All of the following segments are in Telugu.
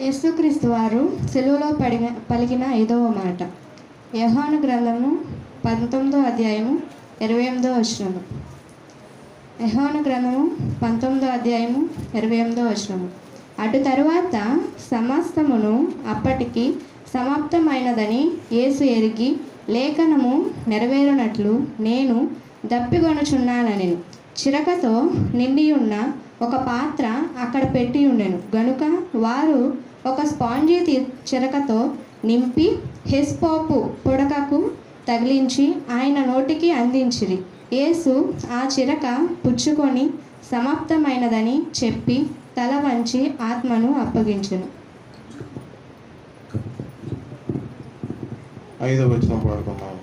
యేసుక్రీస్తు వారు సెలువులో పడిన పలికిన ఐదవ మాట. యహోను గ్రంథము పంతొమ్మిదో అధ్యాయము ఇరవై ఎనిమిదో వచనము. యహోను గ్రంథము పంతొమ్మిదో అధ్యాయము ఇరవై ఎనిమిదో వచనము. అటు తరువాత సమస్తమును అప్పటికి సమాప్తమైనదని యేసు ఎరిగి లేఖనము నెరవేరునట్లు నేను దప్పిగొనుచున్నానని చిరకతో నిండి ఉన్న ఒక పాత్ర అక్కడ పెట్టి ఉండెను. గనుక వారు ఒక స్పాంజీ తీ చిరకతో నింపి హెస్పాపు పుడకకు తగిలించి ఆయన నోటికి అందించిరి. యేసు ఆ చిరక పుచ్చుకొని సమాప్తమైనదని చెప్పి తల వంచి ఆత్మను అప్పగించును. ఐదో వచ్చిన పాడుకున్నాను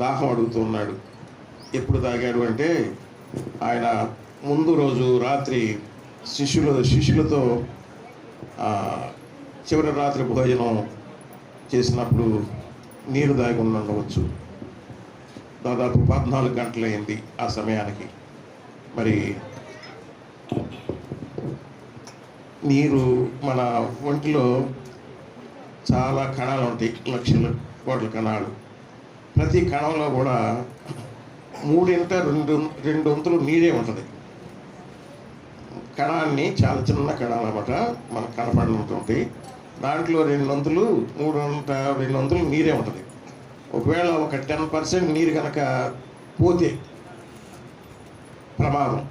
దాహం అడుగుతున్నాడు ఎప్పుడు తాగాడు అంటే ఆయన ముందు రోజు రాత్రి శిష్యులు శిష్యులతో చివరి రాత్రి భోజనం చేసినప్పుడు నీరు దాగి ఉండవచ్చు. దాదాపు పద్నాలుగు గంటలైంది ఆ సమయానికి. మరి నీరు మన ఒంటిలో చాలా కణాలు ఉంటాయి లక్షల కోట్ల కణాలు. ప్రతి కణంలో కూడా మూడింట రెండు రెండు వంతులు నీరే ఉంటుంది. కణాన్ని చాలా చిన్న కణాలు అనమాట మనకు కనపడుతుంది దాంట్లో రెండు వంతులు మూడు వంట రెండు వంతులు నీరే ఉంటుంది. ఒకవేళ ఒక టెన్ పర్సెంట్ నీరు కనుక పోతే ప్రమాదం.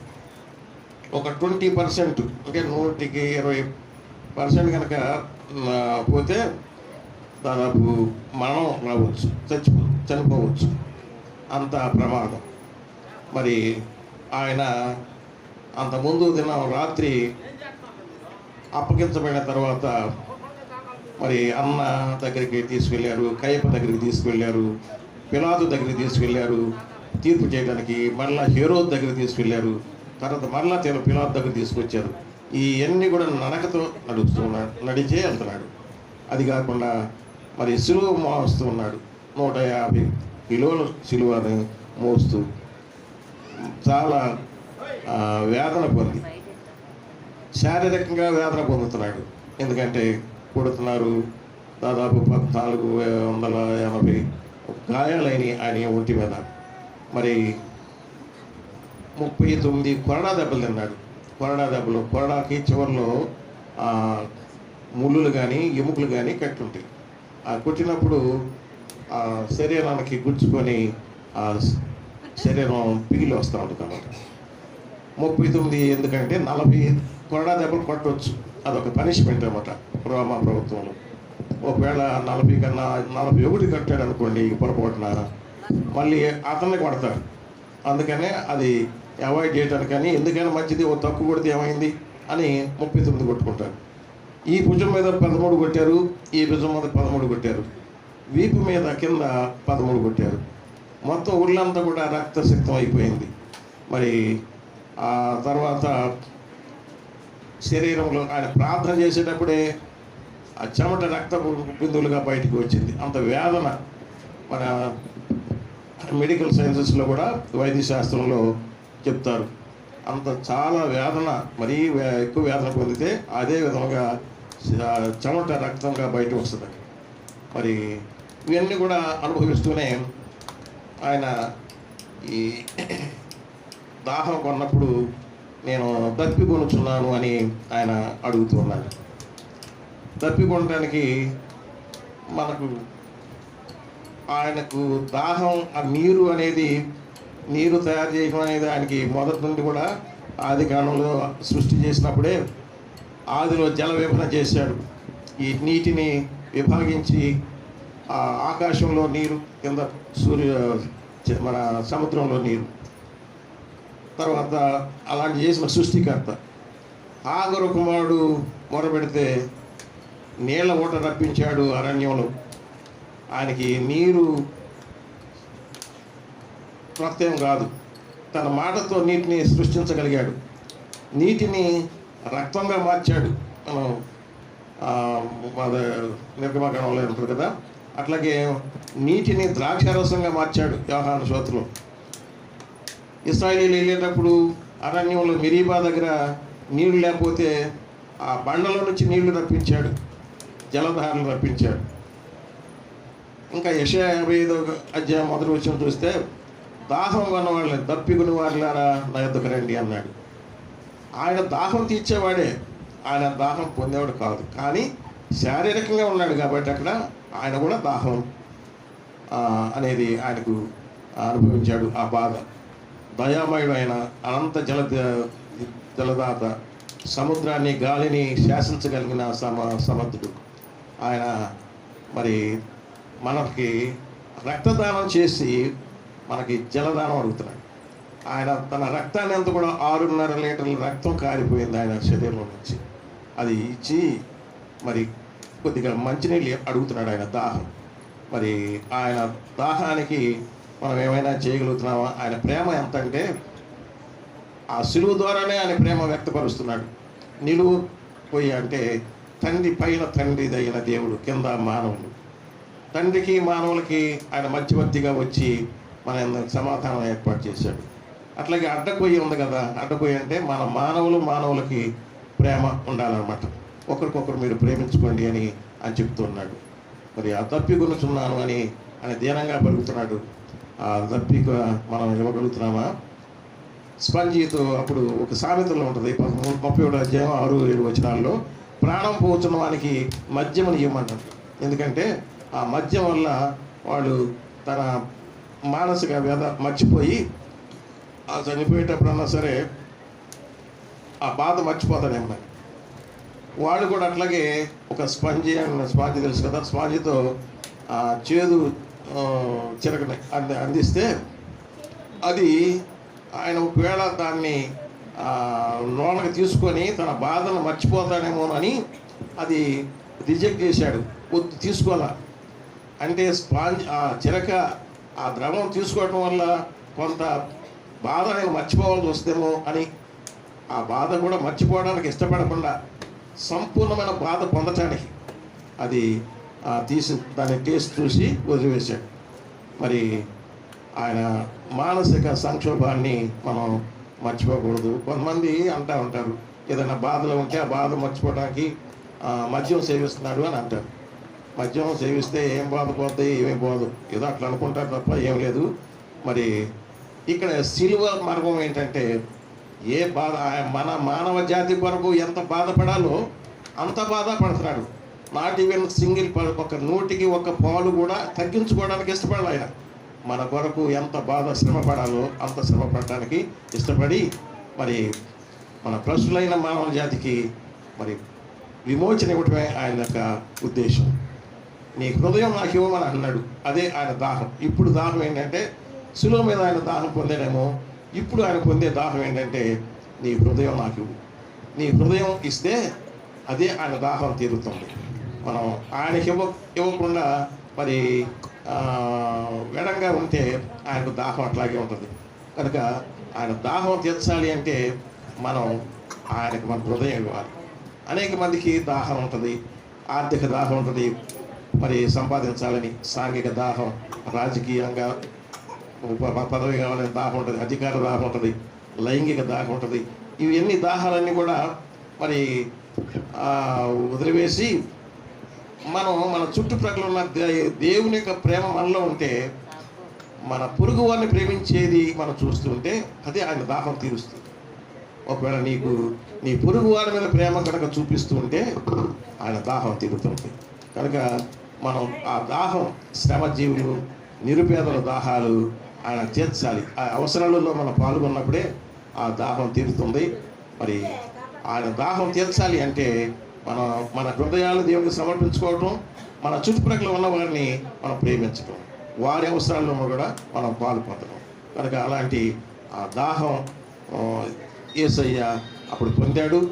ఒక ట్వంటీ పర్సెంట్ అంటే నూటికి ఇరవై పర్సెంట్ కనుక పోతే దాదాపు మరణం రావచ్చు చచ్చిపో చనిపోవచ్చు. అంత ప్రమాదం. మరి ఆయన అంత ముందు దినం రాత్రి అప్పగించబడిన తర్వాత మరి అన్న దగ్గరికి తీసుకెళ్ళారు కయ్యప్ప దగ్గరికి తీసుకెళ్ళారు పిలాదు దగ్గరికి తీసుకెళ్ళారు తీర్పు చేయడానికి మరలా హీరో దగ్గరికి తీసుకెళ్ళారు తర్వాత మరలా తీరు పిలాదు దగ్గర తీసుకొచ్చారు. ఈ కూడా నడకతో నడుస్తూ ఉన్నాడు నడిచే వెళ్తున్నాడు అది కాకుండా మరి సిలువ మోస్తూ ఉన్నాడు. నూట యాభై కిలోలు సిలువని మోస్తూ చాలా వేదన పొంది. శారీరకంగా వేదన పొందుతున్నాడు. ఎందుకంటే కొడుతున్నారు దాదాపు పద్నాలుగు వందల ఎనభై గాయాలైన ఆయన ఒంటి మీద. మరి ముప్పై తొమ్మిది కొరడా దెబ్బలు తిన్నాడు. కొరడా దెబ్బలు కొరడాకి చివరిలో ముళ్ళులు కానీ ఎముకలు కానీ కట్టుంటాయి. కొట్టినప్పుడు ఆ శరీరానికి గుచ్చుకొని ఆ శరీరం పిగిలి వస్తూ ఉంటుంది అన్నమాట ముప్పై తొమ్మిది ఎందుకంటే నలభై కొరడా దెబ్బలు కొట్టవచ్చు అదొక పనిష్మెంట్ అనమాట రోమా ప్రభుత్వంలో. ఒకవేళ నలభై కన్నా నలభై ఒకటి కట్టాడు అనుకోండి పొరపాటున మళ్ళీ అతన్ని కొడతారు అందుకనే అది అవాయిడ్ చేయడానికని ఎందుకైనా మంచిది ఓ తక్కువ కొడితే ఏమైంది అని ముప్పై తొమ్మిది కొట్టుకుంటారు ఈ భుజం మీద పదమూడు కొట్టారు ఈ భుజం మీద పదమూడు కొట్టారు. వీపు మీద కింద పదమూడు కొట్టారు. మొత్తం ఒళ్ళంతా కూడా రక్తసిక్తం అయిపోయింది. మరి ఆ తర్వాత శరీరంలో ఆయన ప్రార్థన చేసేటప్పుడే ఆ చెమట రక్త బిందువులుగా బయటికి వచ్చింది. అంత వేదన మన మెడికల్ సైన్సెస్లో కూడా వైద్య శాస్త్రంలో చెప్తారు. అంత చాలా వేదన మరీ ఎక్కువ వేదన పొందితే అదే విధంగా చెమట రక్తంగా బయట వస్తుంది. మరి ఇవన్నీ కూడా అనుభవిస్తూనే ఆయన ఈ దాహం కొన్నప్పుడు నేను తప్పికొనుచున్నాను అని ఆయన అడుగుతున్నాను తప్పికొనడానికి మనకు ఆయనకు దాహం ఆ నీరు అనేది నీరు తయారు చేయడం అనేది ఆయనకి మొదటి నుండి కూడా ఆది కాలంలో సృష్టి చేసినప్పుడే ఆదిలో జల విభజన చేశాడు. ఈ నీటిని విభాగించి ఆకాశంలో నీరు కింద సూర్య మన సముద్రంలో నీరు. తర్వాత అలాంటి చేసిన సృష్టికర్త. ఆగరు కుమారుడు మొరపెడితే నీళ్ళ ఊట రప్పించాడు అరణ్యంలో. ఆయనకి నీరు ప్రత్యయం కాదు. తన మాటతో నీటిని సృష్టించగలిగాడు. నీటిని రక్తంగా మార్చాడు. మనం మా మన ఉంటారు ఉంటుంది కదా. అట్లాగే నీటిని ద్రాక్షారసంగా మార్చాడు వ్యవహార శ్రోతలు ఇస్రాయలీలు వెళ్ళేటప్పుడు అరణ్యంలో మిరీబా దగ్గర నీళ్ళు లేకపోతే ఆ బండలో నుంచి నీళ్ళు రప్పించాడు. జలధారలు రప్పించాడు. ఇంకా యశ యాభై ఐదో అధ్యాయం మొదటి వచ్చిన చూస్తే దాహం కొన్న వాళ్ళని దప్పికుని వారిలారా నా ఎద్దుకు రండి అన్నాడు. ఆయన దాహం తీర్చేవాడే. ఆయన దాహం పొందేవాడు కాదు. కానీ శారీరకంగా ఉన్నాడు కాబట్టి అక్కడ ఆయన కూడా దాహం అనేది ఆయనకు అనుభవించాడు ఆ బాధ. దయామయుడు ఆయన అనంత జల జలదాత సముద్రాన్ని గాలిని శాసించగలిగిన సమ సమర్థుడు. ఆయన మరి మనకి రక్తదానం చేసి మనకి జలదానం అడుగుతున్నాడు. ఆయన తన రక్తాన్ని అంతా కూడా ఆరున్నర లీటర్ల రక్తం కారిపోయింది ఆయన శరీరంలో నుంచి. అది ఇచ్చి మరి కొద్దిగా మంచినీళ్ళు అడుగుతున్నాడు ఆయన దాహం. మరి ఆయన దాహానికి మనం ఏమైనా చేయగలుగుతున్నామా? ఆయన ప్రేమ ఎంత అంటే ఆ సులువు ద్వారానే ఆయన ప్రేమ వ్యక్తపరుస్తున్నాడు. నిలువు పోయి అంటే తండ్రి పైన తండ్రిదైన దేవుడు కింద మానవుడు. తండ్రికి మానవులకి ఆయన మధ్యవర్తిగా వచ్చి మన సమాధానం ఏర్పాటు చేశాడు. అట్లాగే అడ్డకొయ్య ఉంది కదా అడ్డకొయ్య అంటే మన మానవులు మానవులకి ప్రేమ ఉండాలన్నమాట. ఒకరికొకరు మీరు ప్రేమించుకోండి అని అని చెప్తున్నాడు. మరి ఆ దప్పి కొనుచున్నాను అని ఆయన దీనంగా పలుకుతున్నాడు. ఆ దప్పి మనం ఇవ్వగలుగుతున్నామా? స్పంజీతో అప్పుడు ఒక సామెతలో ఉంటుంది పదమూడు ముప్పై ఏడు అధ్యాయం ఆరు ఏడు వచనాల్లో ప్రాణం పోతున్న వానికి మద్యమని ఇవ్వమంటారు ఎందుకంటే ఆ మద్యం వల్ల వాడు తన మానసిక వ్యధ మర్చిపోయి ఆ చనిపోయేటప్పుడన్నా సరే ఆ బాధ మర్చిపోతాడేమో. వాడు కూడా అట్లాగే ఒక స్పంజి అని స్పాంజీ తెలుసు కదా స్పాంజితో ఆ చేదు ఆ, చిరకని అంది అందిస్తే అది ఆయన ఒకవేళ దాన్ని ఆ, లోనకి తీసుకొని తన బాధను మర్చిపోతాడేమోనని అది రిజెక్ట్ చేశాడు. వద్దు తీసుకోవాలా? అంటే స్పాంజ్ ఆ చిరక ఆ ద్రవం తీసుకోవటం వల్ల కొంత బాధ నేను మర్చిపోవాల్సి వస్తేమో అని ఆ బాధ కూడా మర్చిపోవడానికి ఇష్టపడకుండా సంపూర్ణమైన బాధ పొందటానికి అది తీసి దాని టేస్ట్ చూసి వదిలివేశాడు. మరి ఆయన మానసిక సంక్షోభాన్ని మనం మర్చిపోకూడదు. కొంతమంది అంటూ ఉంటారు ఏదైనా బాధలో ఉంటే ఆ బాధ మర్చిపోవడానికి మద్యం సేవిస్తున్నాడు అని అంటారు. మద్యం సేవిస్తే ఏం బాధ పోతాయి ఏమేం పోదు. ఏదో అట్లా అనుకుంటారు తప్ప ఏం లేదు. మరి ఇక్కడ సిలువ మార్గం ఏంటంటే ఏ బాధ మన మానవ జాతి కొరకు ఎంత బాధపడాలో అంత బాధపడుతున్నాడు. నాట్ ఈవెన్ సింగిల్ పాలు ఒక నూటికి ఒక పాలు కూడా తగ్గించుకోవడానికి ఇష్టపడాలి ఆయన. మన కొరకు ఎంత బాధ శ్రమ పడాలో అంత శ్రమ పడటానికి ఇష్టపడి మరి మన ప్రజలైన మానవ జాతికి మరి విమోచన ఇవ్వటమే ఆయన యొక్క ఉద్దేశం. నీ హృదయం నాకు ఇవ్వమని అన్నాడు. అదే ఆయన దాహం. ఇప్పుడు దాహం ఏంటంటే శిలువ మీద ఆయన దాహం పొందాడేమో ఇప్పుడు ఆయన పొందే దాహం ఏంటంటే నీ హృదయం నాకు. నీ హృదయం ఇస్తే అదే ఆయన దాహం తీరుతుంది. మనం ఆయనకి ఇవ్వ ఇవ్వకుండా మరి వెడంగా ఉంటే ఆయనకు దాహం అట్లాగే ఉంటుంది. కనుక ఆయన దాహం తీర్చాలి అంటే మనం ఆయనకు మన హృదయం ఇవ్వాలి. అనేక మందికి దాహం ఉంటుంది. ఆర్థిక దాహం ఉంటుంది. మరి సంపాదించాలని సాంఘిక దాహం రాజకీయంగా పదవి కావాలని దాహం ఉంటుంది అధికార దాహం ఉంటుంది లైంగిక దాహం ఉంటుంది. ఇవన్నీ దాహాలన్నీ కూడా మరి వదిలివేసి మనం మన చుట్టుప్రక్కల ఉన్న దే- దేవుని యొక్క ప్రేమ మనలో ఉంటే మన పొరుగు వారిని ప్రేమించేది మనం చూస్తుంటే అదే ఆయన దాహం తీరుస్తుంది. ఒకవేళ నీకు నీ పొరుగు వారి మీద ప్రేమ కనుక చూపిస్తూ ఉంటే ఆయన దాహం తీరుతుంది. కనుక మనం ఆ దాహం శ్రమజీవులు నిరుపేదల దాహాలు ఆయన తీర్చాలి. ఆ అవసరాలలో మనం పాల్గొన్నప్పుడే ఆ దాహం తీరుతుంది. మరి ఆయన దాహం తీర్చాలి అంటే మన మన హృదయాలు దేవునికి సమర్పించుకోవటం మన చుట్టుప్రక్కల ఉన్న వారిని మనం ప్రేమించటం వారి అవసరాల్లో కూడా మనం పాల్పొందడం కనుక అలాంటి ఆ దాహం ఏసయ్య యేసయ్య అప్పుడు పొందాడు.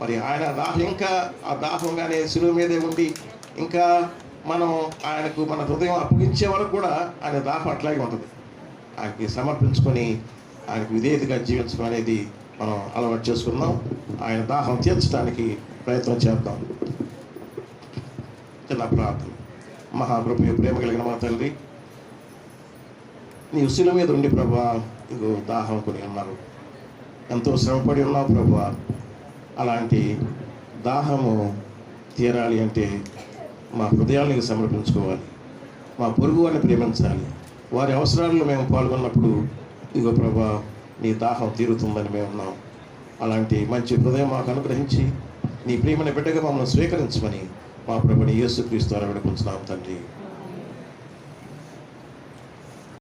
మరి ఆయన దాహం ఇంకా ఆ దాహంగానే శిలువ మీదే ఉండి ఇంకా మనం ఆయనకు మన హృదయం అప్పగించే వరకు కూడా ఆయన దాహం అట్లాగే ఉంటుంది. ఆయనకి సమర్పించుకొని ఆయనకు విధేయతగా జీవించడం అనేది మనం అలవాటు చేసుకుందాం. ఆయన దాహం తీర్చడానికి ప్రయత్నం చేద్దాం. చిన్న ప్రార్థన. మహాప్రభు ప్రేమ కలిగిన మా తల్లి నీ ఉసిల మీద ఉండి ప్రభా ఇంకో దాహం కొని ఉన్నారు ఎంతో శ్రమపడి ఉన్నావు ప్రభా. అలాంటి దాహము తీరాలి అంటే మా హృదయానికి సమర్పించుకోవాలి. మా పొరుగు వారిని ప్రేమించాలి. వారి అవసరాల్లో మేము పాల్గొన్నప్పుడు ఇగో ప్రభా నీ దాహం తీరుతుందని మేము ఉన్నాం. అలాంటి మంచి హృదయం మాకు అనుగ్రహించి నీ ప్రియమైన బిడ్డగా మమ్మల్ని స్వీకరించమని మా ప్రభుని యేసుక్రీస్తు ద్వారా వేడుకుంటున్నాం తండ్రి.